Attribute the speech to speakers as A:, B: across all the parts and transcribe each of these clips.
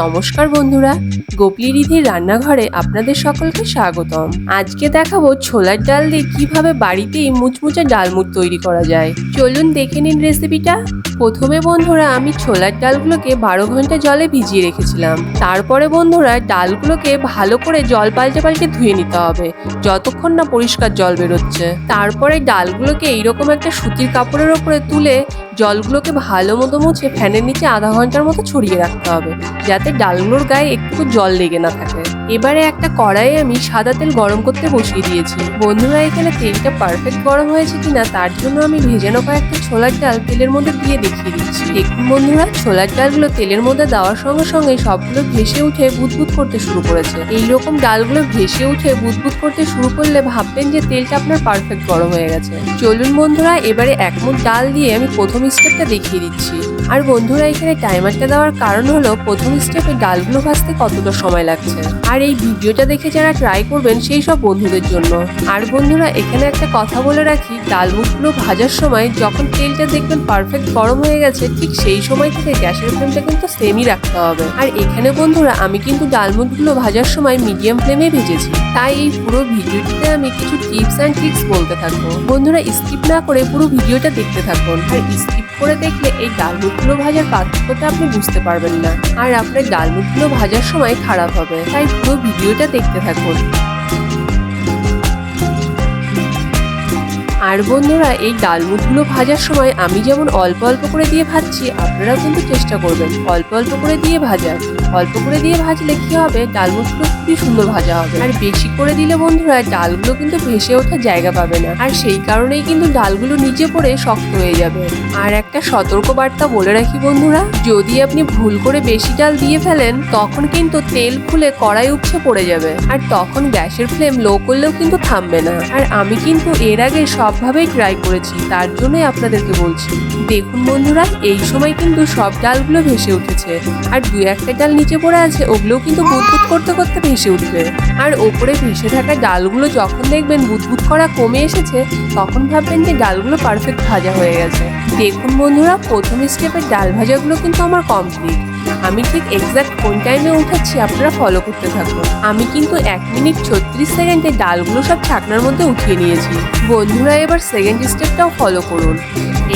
A: নমস্কার বন্ধুরা, গোপলি রিধির রান্নাঘরে আপনাদের সকলকে স্বাগতম। আজকে দেখাবো ছোলার ডাল দিয়ে কীভাবে বাড়িতেই মুচমুচে ডালমুট তৈরি করা যায়। চলুন দেখে নিন রেসিপিটা প্রথমে বন্ধুরা আমি ছোলার ডালগুলোকে বারো ঘণ্টা জলে ভিজিয়ে রেখেছিলাম। তারপরে বন্ধুরা ডালগুলোকে ভালো করে জল পাল্টে পাল্টে ধুয়ে নিতে হবে, যতক্ষণ না পরিষ্কার জল বেরোচ্ছে। তারপরে ডালগুলোকে এইরকম একটা সুতির কাপড়ের ওপরে তুলে জলগুলোকে ভালো মতো মুছে ফ্যানের নিচে আধা ঘণ্টার মতো ছড়িয়ে রাখতে হবে, যাতে ডালগুলোর গায়ে একটু জল লেগে না থাকে। এবারে একটা কড়াইয়ে আমি সাদা তেল গরম করতে বসিয়ে দিয়েছি। বন্ধুরা, এখানে তেলটা পারফেক্ট গরম হয়েছে কিনা তার জন্য আমি ভেজানো কয়েকটা ছোলার ডাল তেলের মধ্যে দিয়ে দেখিয়ে দিচ্ছি। দেখুন বন্ধুরা, ছোলার ডালগুলো তেলের মধ্যে দেওয়ার সঙ্গে সঙ্গে সবগুলো ভেসে উঠে বুদবুদ করতে শুরু করেছে। এই রকম ডালগুলো ভেসে উঠে বুদবুদ করতে শুরু করলে ভাববেন যে তেলটা আপনার পারফেক্ট গরম হয়ে গেছে। চলুন বন্ধুরা, এবারে এক মুঠ ডাল দিয়ে আমি প্রথম স্টেপটা দেখিয়ে দিচ্ছি। আর বন্ধুরা, এখানে টাইমারটা দেওয়ার কারণ হলো, প্রথম স্টেপে ডালগুলো ভাজতে কতটা সময় লাগছে। আর এই ভিডিওটা দেখে যারা ট্রাই করবেন সেই সব বন্ধুদের জন্য। আর বন্ধুরা, এখানে একটা কথা বলে রাখি ডালমুটগুলো ভাজার সময় যখন তেলটা দেখবেন পারফেক্ট গরম হয়ে গেছে, ঠিক সেই সময় থেকে গ্যাসের ফ্লেমটা কিন্তু সেমই রাখতে হবে। আর এখানে বন্ধুরা, আমি কিন্তু ডাল ডালমুটগুলো ভাজার সময় মিডিয়াম ফ্লেমে ভেজেছি। তাই এই পুরো ভিডিওটিতে আমি কিছু টিপস অ্যান্ড ট্রিক্স বলতে থাকব। বন্ধুরা স্কিপ না করে পুরো ভিডিওটা দেখতে থাকুন। আর স্কিপ করে দেখলে এই ডালমুটগুলো ভাজার পার্থক্যটা আপনি বুঝতে পারবেন না। আর আপনার ডালমুটগুলো ভাজার সময় খারাপ হবে। তাই পুরো ভিডিওটা দেখতে থাকুন। আর বন্ধুরা, এই ডালমুটগুলো ভাজার সময় আমি যেমন অল্প অল্প করে দিয়ে ভাজছি, আপনারাও কিন্তু চেষ্টা করবেন অল্প অল্প করে দিয়ে ভাজার। অল্প করে দিয়ে ভাজলে কি হবে? ডালমুটগুলো খুবই সুন্দর ভাজা হবে। আর বেশি করে দিলে বন্ধুরা, ডালগুলো কিন্তু ভেসে ওঠার জায়গা পাবে না। আর সেই কারণেই কিন্তু ডালগুলো নিচে পড়ে শক্ত হয়ে যাবে। আর একটা সতর্ক বার্তা বলে রাখি বন্ধুরা, যদি আপনি ভুল করে বেশি ডাল দিয়ে ফেলেন, তখন কিন্তু তেল খুলে কড়াই উপচে পড়ে যাবে। আর তখন গ্যাসের ফ্লেম লো করলেও কিন্তু থামবে না। আর আমি কিন্তু এর আগে সবভাবেই ট্রাই করেছি, তার জন্যই আপনাদেরকে বলছি। দেখুন বন্ধুরা, এই সময় কিন্তু সব ডালগুলো ভেসে উঠেছে। আর দু একটা ডাল নিচে পড়ে আছে, ওগুলোও কিন্তু বুদবুদ করতে করতে ভেসে উঠবে। আর ওপরে ভেসে থাকা ডালগুলো যখন দেখবেন বুদবুদ করা কমে এসেছে, তখন ভাববেন যে ডালগুলো পারফেক্ট ভাজা হয়ে গেছে। দেখুন বন্ধুরা, প্রথম স্টেপের ডাল ভাজাগুলো কিন্তু আমার কমপ্লিট আমি ঠিক এক্সাক্ট কোন টাইমে উঠাচ্ছি আপনারা ফলো করতে থাকুন। আমি কিন্তু এক মিনিট ছত্রিশ সেকেন্ডে ডালগুলো সব ছাকনার মধ্যে উঠিয়ে নিয়েছি। বন্ধুরা, এবার সেকেন্ড স্টেপটাও ফলো করুন।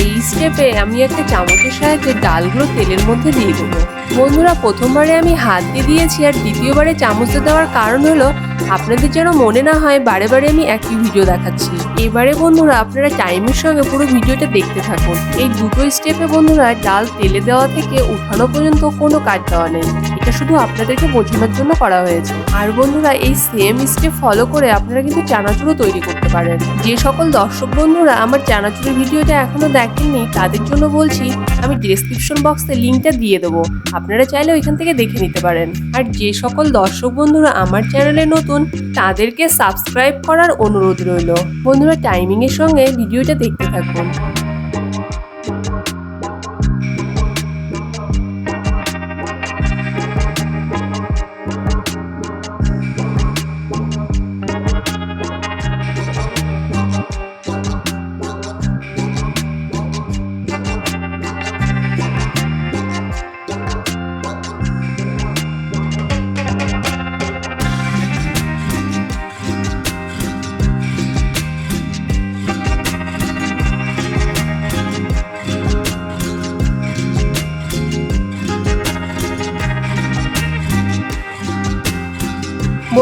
A: এই স্টেপে আমি একটা চামচের সাহায্যে ডালগুলো তেলের মধ্যে দিয়ে দেবো। বন্ধুরা, প্রথমবারে আমি হাত দিয়ে দিয়েছি আর দ্বিতীয়বারে চামচে দেওয়ার কারণ হলো আপনাদের যেন মনে না হয় বারে বারে আমি একই ভিডিও দেখাচ্ছি। এবারে বন্ধুরা, আপনারা টাইমের সঙ্গে পুরো ভিডিওটা দেখতে থাকুন। এই দুটো স্টেপে বন্ধুরা, ডাল তেলে দেওয়া থেকে উঠানো পর্যন্ত কোনো কাজ দেওয়া নেই। এটা শুধু আপনাদেরকে বোঝানোর জন্য করা হয়েছে। আর বন্ধুরা, এই সেম স্টেপ ফলো করে আপনারা কিন্তু চানাচুরও তৈরি করতে পারেন। যে সকল দর্শক বন্ধুরা আমার চানাচুরের ভিডিওটা এখনও দেখেননি, তাদের জন্য বলছি, আমি ডেসক্রিপশন বক্সে লিঙ্কটা দিয়ে দেবো। আপনারা চাইলে ওইখান থেকে দেখে নিতে পারেন। আর যে সকল দর্শক বন্ধুরা আমার চ্যানেলে নতুন, তাদেরকে সাবস্ক্রাইব করার অনুরোধ রইল। বন্ধুরা টাইমিংয়ের সঙ্গে ভিডিওটা দেখতে থাকুন।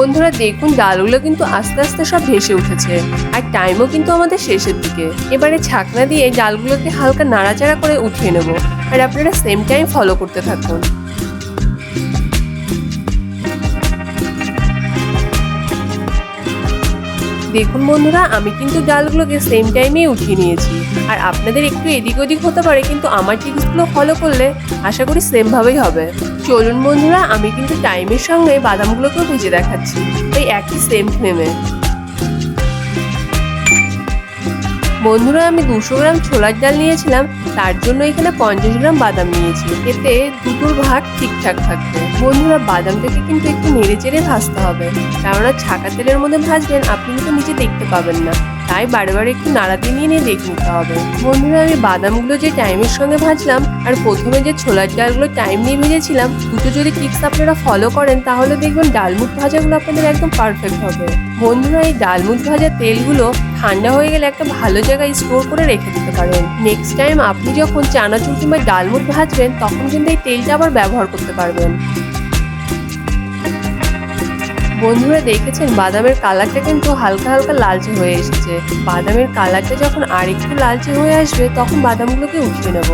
A: বন্ধুরা, দেখুন, ডালগুলো কিন্তু আস্তে আস্তে সব ভেসে উঠেছে। আর টাইমও কিন্তু আমাদের শেষের দিকে। এবারে ছাকনা দিয়ে ডালগুলোকে হালকা নাড়াচাড়া করে উঠিয়ে নেব। আর আপনারা সেম টাইম ফলো করতে থাকুন। দেখুন বন্ধুরা, আমি কিন্তু ডালগুলোকে সেম টাইমেই উঠিয়ে নিয়েছি। আর আপনাদের একটু এদিক ওদিক হতে পারে, কিন্তু আমার টিপসগুলো ফলো করলে আশা করি সেমভাবেই হবে। চলুন বন্ধুরা, আমি কিন্তু টাইমের সঙ্গে বাদামগুলোকেও ভেজে দেখাচ্ছি এই একই সেম ফ্লেমে বন্ধুরা, আমি দুশো গ্রাম ছোলার ডাল নিয়েছিলাম, তার জন্য এখানে পঞ্চাশ গ্রাম বাদাম নিয়েছি, এতে দুটোর ভাগ ঠিকঠাক থাকবে। বন্ধুরা বাদামটাকে কিন্তু একটু নেড়ে চেড়ে ভাজতে হবে। কেননা ছাকা তেলের মধ্যে ভাজবেন, আপনি কিন্তু নিচে দেখতে পাবেন না। তাই বারে বারে একটু নাড়া দিয়ে নিয়ে নিয়ে দেখে নিতে হবে। বন্ধুরা, আমি বাদামগুলো যে টাইমের সঙ্গে ভাজলাম আর প্রথমে যে ছোলার ডালগুলো টাইম নিয়ে ভেজেছিলাম, দুটো যদি টিপস আপনারা ফলো করেন, তাহলে দেখবেন ডালমুট ভাজাগুলো আপনাদের একদম পারফেক্ট হবে। বন্ধুরা, এই ডালমুট ভাজার তেলগুলো ঠান্ডা হয়ে গেলে একটা ভালো জায়গায় স্টোর করে রেখে দিতে পারেন। নেক্সট টাইম আপনি যখন চানাচুর কিংবা ডালমুট ভাজবেন, তখন কিন্তু এই তেলটা আবার ব্যবহার করতে পারবেন। বন্ধুরা দেখেছেন? বাদামের কালারটা কিন্তু হালকা হালকা লালচে হয়ে এসেছে। বাদামের কালারটা যখন আর একটু লালচে হয়ে আসবে, তখন বাদামগুলোকে উঠিয়ে নেব।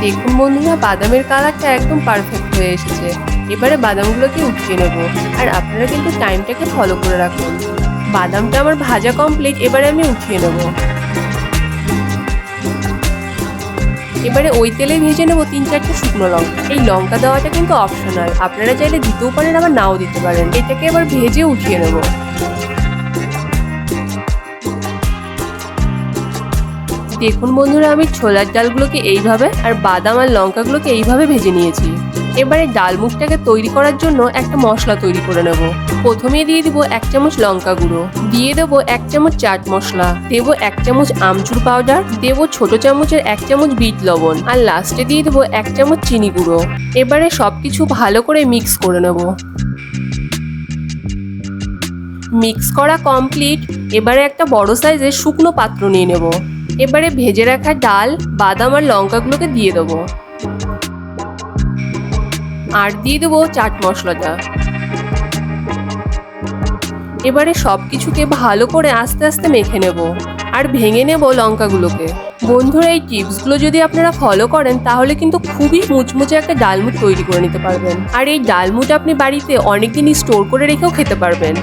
A: দেখুন বন্ধুরা, বাদামের কালারটা একদম পারফেক্ট হয়ে এসেছে। এবারে বাদামগুলোকে উঠিয়ে নেব। আর আপনারা কিন্তু টাইমটাকে ফলো করে রাখুন। বাদামটা আমার ভাজা কমপ্লিট এবারে আমি উঠিয়ে নেব। এবারে ওই তেলে ভেজে নেব তিন চারটে শুকনো লঙ্কা। এই লঙ্কা দেওয়াটা কিন্তু অপশনাল আপনারা চাইলে দিতেও পারেন, আবার নাও দিতে পারেন। এটাকে এবার ভেজে উঠিয়ে নেব। দেখুন বন্ধুরা, আমি ছোলার ডালগুলোকে এইভাবে আর বাদাম আর লঙ্কাগুলোকে এইভাবে ভেজে নিয়েছি। এবারে ডাল মুখটাকে তৈরি করার জন্য একটা মশলা তৈরি করে নেব। প্রথমে দিয়ে দিব এক চামচ লঙ্কা গুঁড়ো, দিয়ে দেবো এক চামচ চাট মশলা, দেবো এক চামচ আমচুর পাউডার, দেব ছোট চামচের এক চামচ বিট লবণ, আর লাস্টে দিয়ে দেবো এক চামচ চিনি গুঁড়ো। এবারে সবকিছু ভালো করে মিক্স করে নেব। মিক্স করা কমপ্লিট, এবারে একটা বড় সাইজের শুকনো পাত্র নিয়ে নেব। এবারে ভেজে রাখা ডাল, বাদাম আর লঙ্কাগুলোকে দিয়ে দেবো। আর দিয়ে দেবো চাট মশলাটা এবারে সব কিছুকে ভালো করে আস্তে আস্তে মেখে নেব আর ভেঙে নেব লঙ্কাগুলোকে। বন্ধুরা, এই টিপসগুলো যদি আপনারা ফলো করেন, তাহলে কিন্তু খুবই মুচমুচে একটা ডালমুট তৈরি করে নিতে পারবেন। আর এই ডালমুট আপনি বাড়িতে অনেকদিন স্টোর করে রেখেও খেতে পারবেন।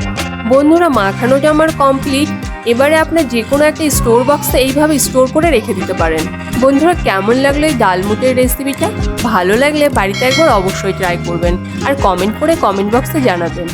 A: বন্ধুরা, মাখানোটা আমার কমপ্লিট এবারে আপনার যে কোনো একটা স্টোর বক্সে এইভাবে স্টোর করে রেখে দিতে পারেন। বন্ধুরা, কেমন লাগল এই ডালমুটের রেসিপিটা ভালো লাগলে বাড়িতে একবার অবশ্যই ট্রাই করবেন। আর কমেন্ট করে কমেন্ট বক্সে জানাবেন।